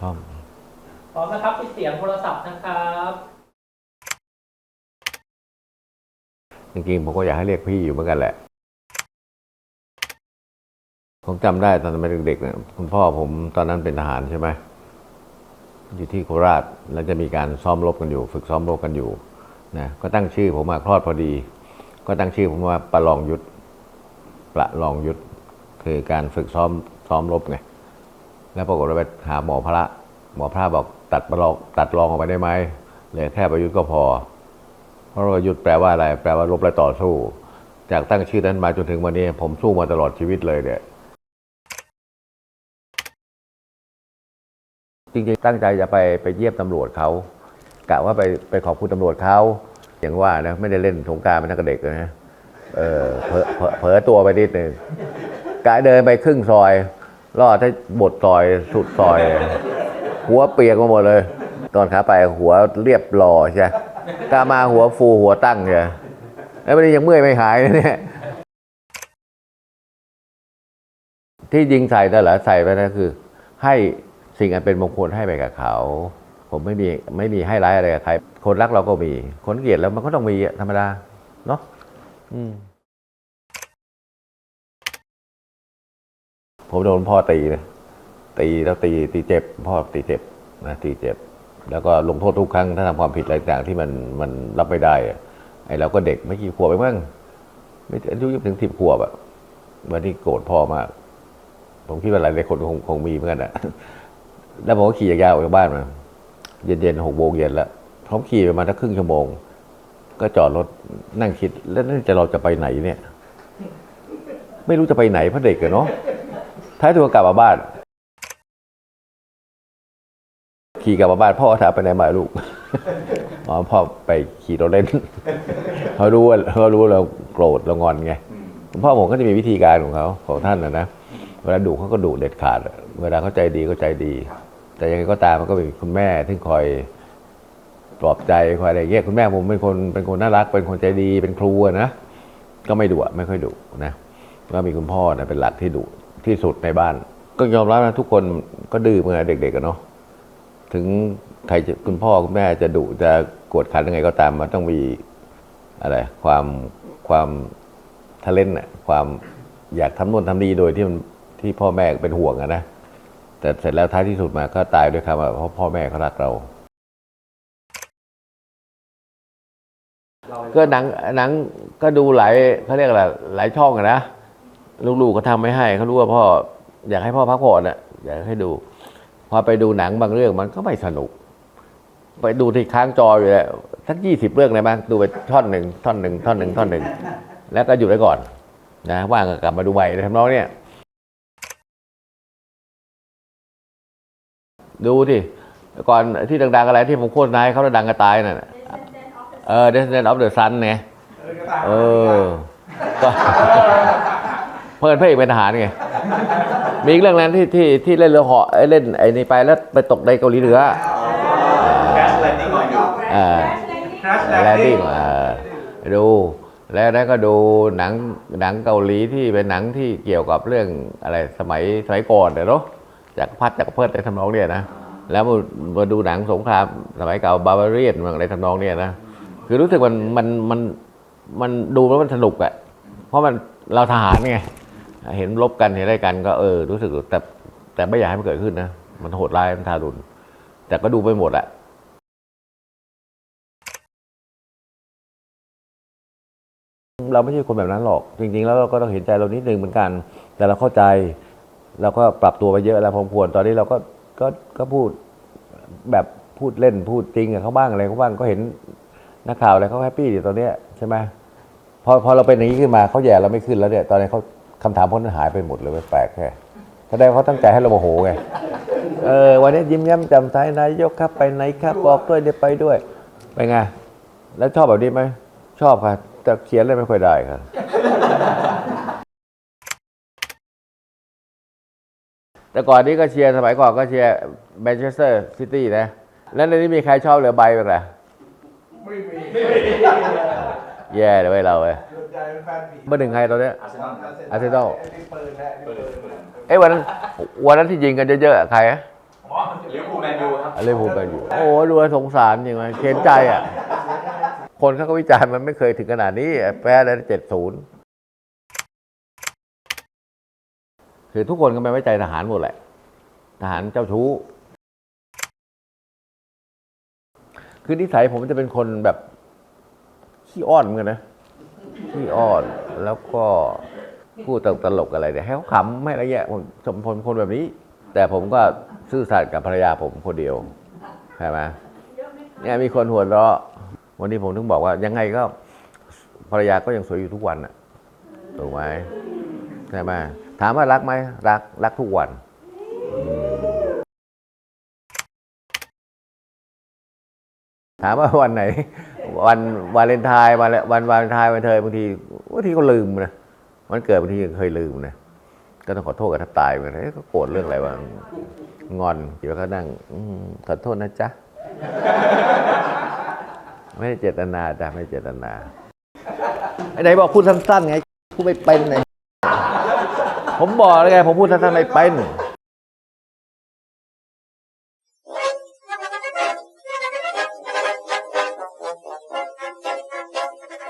พร้อมพร้อมนะครับปิดเสียงโทรศัพท์นะครับจริงๆผมก็อยากให้เรียกพี่อยู่เหมือนกันแหละ ผมจำได้ตอนเป็นเด็กๆเนี่ยคุณพ่อผมตอนนั้นเป็นทหารใช่ไหมอยู่ที่โคราชแล้วจะมีการซ้อมรบกันอยู่ ฝึกซ้อมรบกันอยู่นะก็ตั้งชื่อผมมาคลอดพอดี ก็ตั้งชื่อผมว่าประลองยุทธประลองยุทธคือการฝึกซ้อมซ้อมรบไง แล้วปรากฏว่าไปหาหมอพระ หมอพระบอกตัดประลองตัดรองออกไปได้ไหมเหลยแค่ประยุทธ์ก็พอ เพราะว่ายุทธแปลว่าอะไร แปลว่ารบและต่อสู้ จากตั้งชื่อนั้นมาจนถึงวันนี้ ผมสู้มาตลอดชีวิตเลยเนี่ยจริงๆตั้งใจจะไปไปเยี่ยมตำรวจเขากะว่าไปไปขอบคุณตำรวจเขาอย่างว่านะไม่ได้เล่นสงกรารเป็นนักเด็กนะเออเผลอเผลอเผลอตัวไปนิดหนึ่งกะเดินไปครึ่งซอย รอดให้บทซอยสุดซอย หัวเปียกมาหมดเลย ตอนขาไปหัวเรียบหล่อใช่กามาหัวฟูหัวตั้งใช่แล้ววันนี้ยังเมื่อยไม่หายเนี่ยที่ยิงใส่แต่นแหละใส่ไปนะคือ ให้สิ่งอันเป็นมงคลให้ไปกับเขา ผมไม่มีไม่มีให้ร้ายอะไรกับใคร คนรักเราก็มี คนเกลียดแล้วมันก็ต้องมีธรรมดาเนาะอืม ผมโดนพ่อตีนะตีแล้วตีตีเจ็บ พ่อตีเจ็บนะตีเจ็บ แล้วก็ลงโทษทุกครั้งถ้าทำความผิดอะไรต่างที่มันมันรับไม่ได้อะไอ้เราก็เด็กไม่กี่ขวบไปมั้งไม่อายุยังถึงสิบขวบอะวันนี้โกรธพ่อมาก ผมคิดว่าหลายๆคนคงคงมีเหมือนกันอะแล้วผมก็ขี่ยานออกจากบ้านมาเย็นๆหกโมงเย็นแล้วผมขี่ไปมาณสักครึ่งชั่วโมง ก็จอดรถนั่งคิด แล้วนี่นจะเราจะไปไหนเนี่ย ไม่รู้จะไปไหนเพราะเด็กอะเนาะ ท้ายตัวกลับมาบ้าน ขี่กลับมาบ้าน พ่อถามไปไหนมาลูกอ๋อพ่อไปขี่รถเล่นเขารู้ว่าเขารู้เราโกรธเรางอนไงพ่อผมก็จะมีวิธีการของเขาของท่านนะนะเวลาดุเขาก็ดุเด็ดขาด เวลาเขาใจดีก็ใจดี แต่ยังไงก็ตามมันก็เป็นคุณแม่ที่คอยปลอบใจคอยอะไรเงี้ยคุณแม่ผมเป็นคนเป็นคนน่ารัก เป็นคนใจดีเป็นครูนะก็ไม่ดุไม่ค่อยดุนะก็มีคุณพ่อนะเป็นหลักที่ดุ ที่สุดในบ้าน ก็ยอมรับนะทุกคนก็ดื้อเมื่อเด็กๆกันเนาะถึงใครจะคุณพ่อคุณแม่จะดุจะกวดขันยังไงก็ตามมันต้องมีอะไรความความทะเลนน่ะความอยากทำนู่นทำนี่โดยที่มันที่พ่อแม่เป็นห่วงอะนะแต่เสร็จแล้วท้ายที่สุดมาก็ตายด้วยคำว่าเพราะพ่อแม่เขารักเรา ก็หนังหนังก็ดูหลายเขาเรียกอะไรหลายช่องอะนะ ลูกๆก็ทำไม่ให้เขารู้ว่าพ่ออยากให้พ่อพักผ่อนอะอยากให้ดู พอไปดูหนังบางเรื่องมันก็ไม่สนุก ไปดูที่ค้างจออยู่แล้วสักยี่สิบเรื่องเลยมั้งดูไปท่อนหนึ่งท่อนหนึ่งท่อนหนึ่งท่อนหนึ่งแล้วก็หยุดไว้ก่อน นะว่างก็กลับมาดูใหม่ทำนองเนี้ยดูที่ก่อนที่ดังๆอะไรที่ผมโฆษณาให้เขาแล้วดังกระตายน่ะเออ Descendant of the Sun ไงเออก็ เพิ่นพระเอกเป็นทหารไง มีอีกเรื่องนั้นที่ที่ที่เล่นเรือเหาะเอ้ยเล่นไอ้นี่ไปแล้วไปตกในเกาหลีเหนือแคสแลนดิ้งก่อนอยู่อ่าแคสแลนดิ้งอ่าดูแล้วนั้นก็ดูหนังหนังเกาหลีที่เป็นหนังที่เกี่ยวกับเรื่องอะไรสมัยสมัยก่อนเนาะจากรพัดจากรเพิดในทำนองเนี่ยนะแล้วมามาดูหนังสงครามสมัยเก่าบาบาเรียนอะไรทำนองเนี่ยนะคือรู้สึกมันมันมันมันดูแล้วมันสนุกอะเพราะมันเราทหารไง เห็นรบกันเห็นอะไรกันก็เออรู้สึกแต่แต่ไม่อยากให้มันเกิดขึ้นนะมันโหดร้ายมันทารุณแต่ก็ดูไปหมดอะเราไม่ใช่คนแบบนั้นหรอก จริง ๆ แล้วเราก็ต้องเห็นใจเรานิดนึงเหมือนกัน แต่เราเข้าใจ เราก็ปรับตัวไปเยอะแล้วพอควรตอนนี้เราก็ก็ก็พูดแบบพูดเล่นพูดจริงกับเขาบ้างอะไรเขาบ้างก็เห็นนักข่าวอะไรเขาแฮปปี้ดีตอนเนี้ยใช่ไหมพอพอเราเป็นอย่างนี้ขึ้นมาเขาแย่เราไม่ขึ้นแล้วเนี่ยตอนนี้เขา คำถามพวกนั้นหายไปหมดเลยแปลกแค่แสดงเขาตั้งใจให้เราโมโหไง เออ วันนี้ยิ้มแย้มจ่มใสนายกครับไปไหนครับบอกด้วยเดี๋ยวไปด้วย ไปไง แล้วชอบแบบนี้ไหม ชอบค่ะ แต่เขียนอะไรไม่ค่อยได้ค่ะแต่ก่อนนี้ก็เชียร์สมัยก่อนก็เชียร์แมนเชสเตอร์ซิตี้นะ แล้วในนี้มีใครชอบเรือใบบ้างล่ะไม่มี แย่เลยเราเว้ย ใจเป็นแฟนผีเบอร์หนึ่งใครตอนเนี้ย อาร์เซนอลไอ้นี่ปืนนะไอ้นี่ปืนเอ้ยวันนั้นวันนั้นที่ยิงกันเยอะๆอะใครอะโอ้เลี้ยวภูลแมนยูครับอะไรพูดกันอยู่ โอ้ดูแล้วสงสารจริงไหมเข็นใจอะ คนเขาก็วิจารณ์มันไม่เคยถึงขนาดนี้แพ้ได้เจ็ดศูนย์คือทุกคนก็ไม่ไว้ใจทหารหมดแหละ ทหารเจ้าชู้ คือนิสัยผมจะเป็นคนแบบขี้อ้อนเหมือนกันนะ ขี้อ้อนแล้วก็พูดตลกอะไรเนี่ยให้เขาขำไม่อะไรแยะผมสมพลคนแบบนี้ แต่ผมก็ซื่อสัตย์กับภรรยาผมคนเดียวใช่ไหมเนี่ยมีคนหัวเราะวันนี้ผมถึงบอกว่ายังไงก็ภรรยาก็ยังสวยอยู่ทุกวันนะถูกไหมใช่ไหมถามว่ารักไหมรักรักทุกวันถามว่าวันไหน วันวาเลนไทน์วันวันวาเลนไทน์วันเธอบางทีบางทีก็ลืมนะมันเกิดบางทีเคยลืมนะก็ต้องขอโทษกันแทบตายเหมือนกันเอ๊ะก็โกรธเรื่องอะไรวะงอนเดี๋ยวก็นั่งอขอโทษนะจ๊ะ ไม่ได้เจตนาจ้ะไม่เจตนาไอ้ไหนบอกพูดสั้นๆไงพูดไม่เป็นไงผมบอกแล้วไงผมพูดสั้นๆไม่เป็น